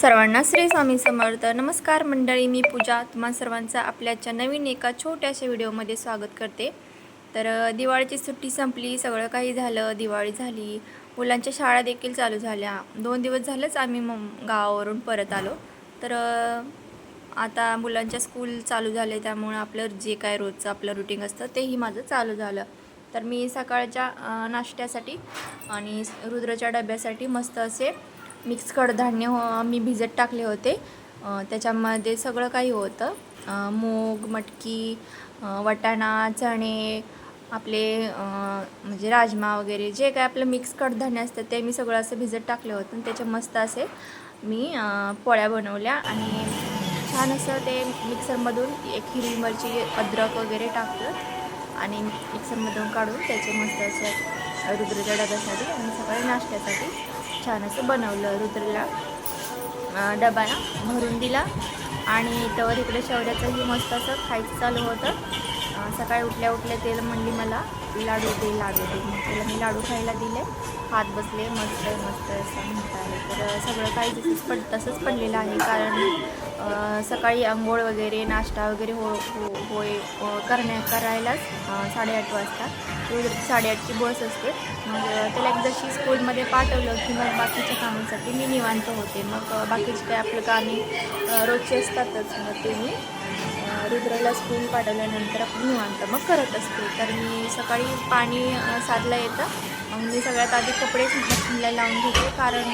सर्वांना श्री स्वामी समर्थ. नमस्कार मंडळी मी पूजा. तुम्हा सर्वांचं आपल्याच्या नवीन एका छोट्याशा व्हिडिओमध्ये स्वागत करते. तर दिवाळीची सुट्टी संपली सगळं काही झालं दिवाळी झाली. मुलांच्या शाळा देखील चालू झाल्या. दोन दिवस झालंच आम्ही मग गावावरून परत आलो. तर आता मुलांच्या स्कूल चालू झाले त्यामुळं आपलं जे काय रोजचं आपलं रुटीन असतं तेही माझं चालू झालं. तर मी सकाळच्या नाश्त्यासाठी आणि रुद्रच्या डब्यासाठी मस्त असे मिक्स कडधान्य हो मी भिजत टाकले होते. त्याच्यामध्ये सगळं काही होतं. मूग मटकी वटाणा चणे आपले म्हणजे राजमा वगैरे जे काय आपलं मिक्स कडधान्य असतं ते मी सगळं असं भिजत टाकलं होतं आणि त्याच्या मस्त असे मी पोळ्या बनवल्या आणि छान असं ते मिक्सरमधून एक हिरवी मिरची अद्रक वगैरे टाकलं आणि मिक्सरमधून काढून त्याचे मस्त असे रुद्रच्या डब्यासाठी आणि सकाळी नाश्त्यासाठी छान असं बनवलं रुद्रला. डबा ना भरून दिला. आणि तवर इकडे शौर्याचंही मस्त असं खायचं चालू होतं. सकाळी उठल्या उठल्या तेल म्हणली मला लाडू दे लाडू दे मग मी लाडू खायला दिले. हात बसले मस्त मस्त असं म्हणत आहे तर सगळं काही तसंच पड तसंच पडलेलं आहे. कारण सकाळी आंघोळ वगैरे नाश्ता वगैरे हो हो होय करण्या करायलाच साडेआठ वाजता. रोज साडेआठची बस असते. मग त्याला एकदाशी स्कूलमध्ये पाठवलं की मग बाकीच्या कामांसाठी मी निवांत होते. मग बाकीचे काय आपलं कामे रोजचे असतातच मग ते मी रुद्राला स्कूल पाठवल्यानंतर आपण निवांत मग करत असते. तर मी सकाळी पाणी साधलं येतं. मग मी सगळ्यात आधी कपडेच मशीनला लावून घेते. कारण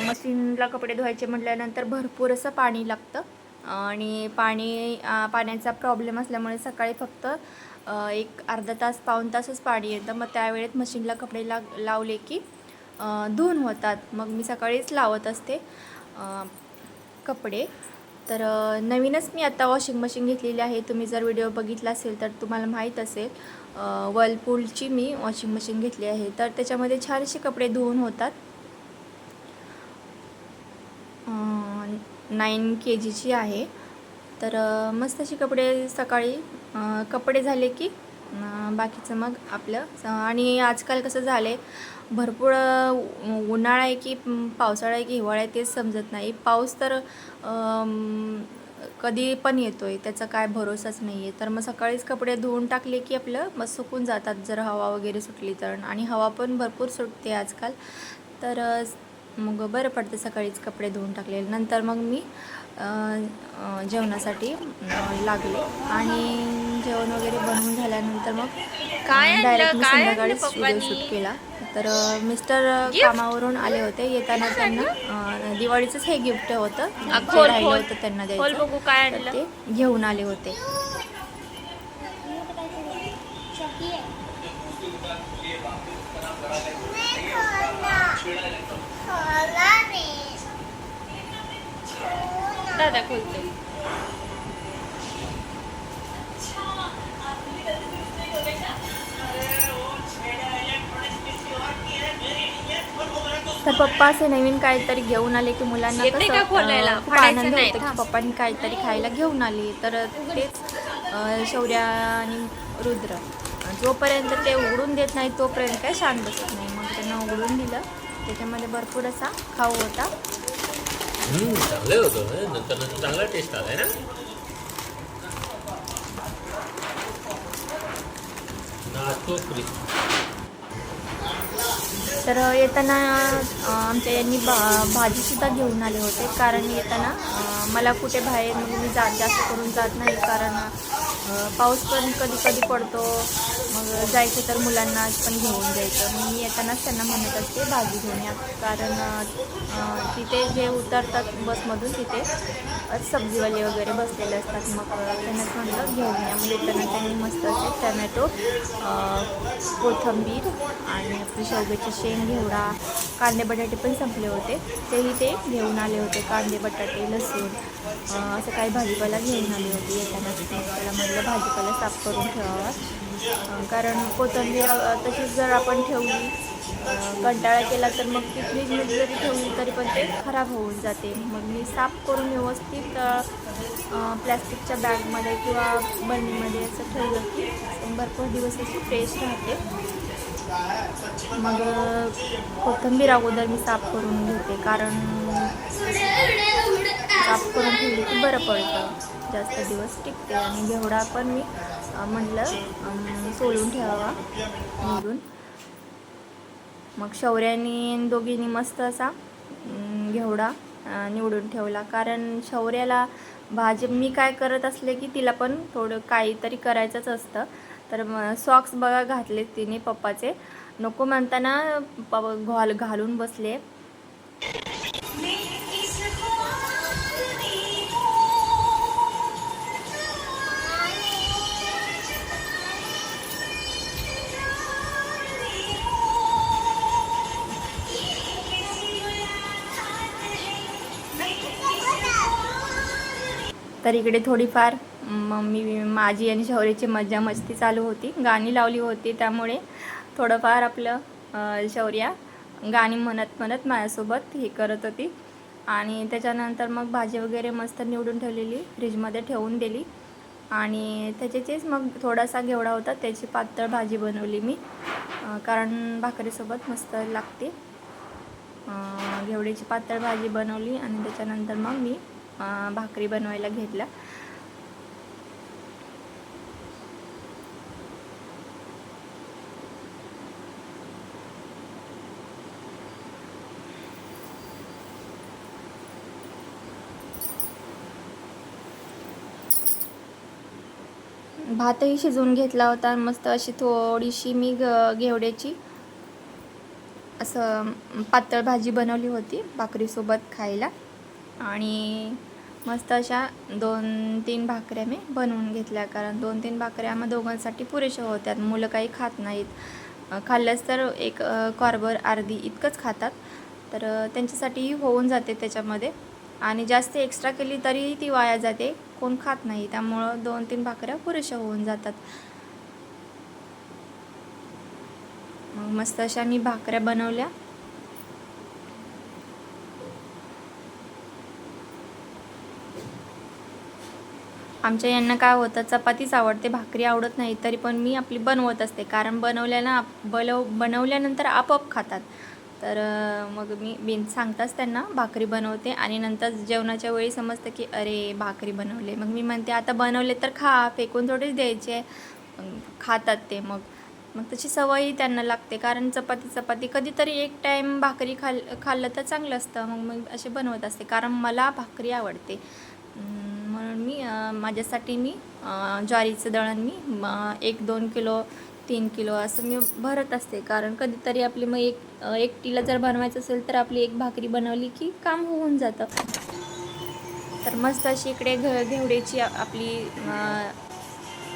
मशीनला कपडे धुवायचे म्हटल्यानंतर भरपूर असं पाणी लागतं. आणि पाणी पाण्याचा प्रॉब्लेम असल्यामुळे सकाळी फक्त एक अर्धा तास पाऊण तासच पाणी येतं. मग त्यावेळेत मशीनला कपडे ला लावले की धुवून होतात. मग मी सकाळीच लावत असते कपडे. तर नवीनच मी आता वॉशिंग मशीन घेतलेली आहे. तुम्ही जर व्हिडिओ बघितला असेल तर तुम्हाला माहीत असेल वर्लपूलची मी वॉशिंग मशीन घेतली आहे. तर त्याच्यामध्ये छानसे कपडे धुवून होतात. नाईन के जीची आहे. तर मस्त अशी कपडे सकाळी कपडे झाले की बाकीचं मग आपलं आणि आजकाल कसं झालं आहे भरपूर उन्हाळा आहे की पावसाळा आहे की हिवाळा आहे तेच समजत नाही. पाऊस तर कधी पण येतो आहे त्याचा काय भरोसाच नाही आहे तर मग सकाळीच कपडे धुवून टाकले की आपलं मग सुकून जातात. जर हवा वगैरे सुटली तर आणि हवा पण भरपूर सुटते आजकाल. तर मग बरं पडतं सकाळीच कपडे धुवून टाकलेले. नंतर मग मी जेवणासाठी लागले. आणि जेवण वगैरे बनवून झाल्यानंतर मग काय? डायरेक्ट मी संध्याकाळीच व्हिडिओ? शूट केला. तर मिस्टर कामावरून आले होते. येताना त्यांना दिवाळीचंच हे गिफ्ट होतं. राहिलं. होतं त्यांना द्यायचं. ते घेऊन आले होते. दादा खोलते तर पप्पा असे नवीन काहीतरी घेऊन आले की मुलांना येते कसं का खोलायला? अ, खूप फाडायचं आनंद नाही, होतो की. पप्पांनी काहीतरी खायला घेऊन आले. तर तेच अ, शौर्य आणि रुद्र. जोपर्यंत ते उघडून देत नाही तोपर्यंत काय शांत बसत नाही. मग त्यांना उघडून दिलं. त्याच्यामध्ये भरपूर असा खाऊ होता. चांगलं होतं नंतर नंतर चांगला टेस्ट आलाय ना तर येताना आमच्या यांनी भा भाजीसुद्धा घेऊन आले होते. कारण येताना मला कुठे बाहेर म्हणजे मी जात जास्त करून जात नाही. कारण पाऊस पण कधी कधी पडतो. मग जायचं तर मुलांना पण घेऊन जायचं. मी येतानाच त्यांना म्हणत असते भाजी घेऊन या. कारण तिथे जे उतरतात बसमधून तिथे सब्जीवाले वगैरे बसलेले असतात. मग त्यांनाच म्हटलं घेऊन या. मग येताना त्यांनी मस्त असे टमॅटो कोथंबीर कोथिंबीर आणि आपली शेवग्याची शेंग घेवडा कांदे बटाटे पण संपले होते. तेही ते घेऊन आले होते. कांदे बटाटे लसूण असं काही भाजीपाला घेऊन आले होते येतानाच. मग त्याला म्हटलं भाजीपाला साफ करून ठेवावा. कारण कोथिंबीर तशीच जर आपण ठेवली कंटाळा केला तर मग ती फ्रीजमध्ये जरी ठेवली तरी पण ते खराब होऊन जाते. मग मी साफ करून व्यवस्थित प्लॅस्टिकच्या बॅगमध्ये किंवा बंडीमध्ये असं ठेवलं की भरपूर दिवस अशी फ्रेश राहते. मग कोथिंबीर अगोदर मी साफ करून घेते. कारण साफ करून ठेवली की बरं पडतं. जास्त दिवस टिकते आणि घेवडा पण मी म्हटलं सोलून ठेवावा निघून मग शौर्याने दोघींनी मस्त असा घेवडा निवडून ठेवला. कारण शौर्याला भाजी मी काय करत असले की तिला पण थोडं काहीतरी करायचंच असतं. तर सॉक्स बघा घातले तिने पप्पाचे. नको म्हणताना प- घाल घालून बसले. तर इकडे थोडीफार मम्मी माझी आणि शौर्याची मज्जा मस्ती चालू होती. गाणी लावली होती त्यामुळे थोडंफार आपलं शौर्या गाणी म्हणत म्हणत माझ्यासोबत हे करत होती. आणि त्याच्यानंतर मग भाजी वगैरे मस्त निवडून ठेवलेली फ्रीजमध्ये ठेवून दिली. आणि त्याच्याचीच मग थोडासा घेवडा होता त्याची पातळ भाजी बनवली मी. कारण भाकरीसोबत मस्त लागते. घेवड्याची पातळ भाजी बनवली आणि त्याच्यानंतर मग मी भाकरी बनवायला घेतला भातही शिजवून घेतला होता मस्त अशी थोडीशी मी ग घेवड्याची असं पातळ भाजी बनवली होती भाकरीसोबत खायला. आणि मस्त अशा दोन तीन भाकऱ्या मी बनवून घेतल्या. कारण दोन तीन भाकऱ्या आम्हा दोघांसाठी पुरेशा होत्यात. मुलं काही खात नाहीत. खाल्ल्यास तर एक कॉर्बर अर्धी इतकंच खातात. तर त्यांच्यासाठीही त्यांच्यासाठी होऊन जाते त्याच्यामध्ये. आणि जास्त एक्स्ट्रा केली तरी ती वाया जाते. कोण खात नाही. त्यामुळं दोन तीन भाकऱ्या पुरेशा होऊन जातात. मग मस्त अशा मी भाकऱ्या बनवल्या. आमच्या यांना काय होतं चपातीच आवडते भाकरी आवडत नाही तरी पण मी आपली बनवत असते. कारण बनवल्यानं बनव बनवल्यानंतर आपोआप खातात. तर मग मी बिन सांगताच त्यांना भाकरी बनवते आणि नंतर जेवणाच्या वेळी समजतं की अरे भाकरी बनवले. मग मी म्हणते आता बनवले तर खा फेकून थोडीच द्यायचे. खातात ते मग. मग तशी सवयही त्यांना लागते. कारण चपाती चपाती कधीतरी एक टाईम भाकरी खाल खाल्लं तर चांगलं असतं. मग मी असे बनवत असते. कारण मला भाकरी आवडते. म्हणून मी माझ्यासाठी मी ज्वारीचं दळण मी एक दोन किलो तीन किलो असं मी भरत असते. कारण कधीतरी आपली मग एक एकटीला जर बनवायचं असेल तर आपली एक भाकरी बनवली की काम होऊन जातं. तर मस्त अशी इकडे घ घेवड्याची आपली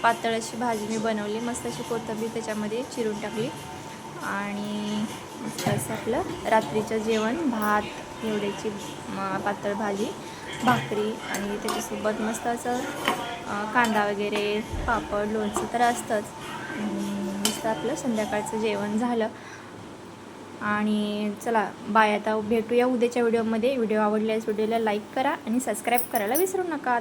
पातळ अशी भाजी मी बनवली. मस्त अशी कोथिंबीर त्याच्यामध्ये चिरून टाकली. आणि मस्त असं आपलं रात्रीचं जेवण भात घेवड्याची पातळ भाजी. भाकरी आणि त्याच्यासोबत मस्त असं कांदा वगैरे पापड लोणचं तर असतंच. मस्त आपलं संध्याकाळचं जेवण झालं. आणि चला बाय. आता भेटूया उद्याच्या व्हिडिओमध्ये. व्हिडिओ आवडल्यास व्हिडिओला लाईक करा आणि सबस्क्राईब करायला विसरू नका.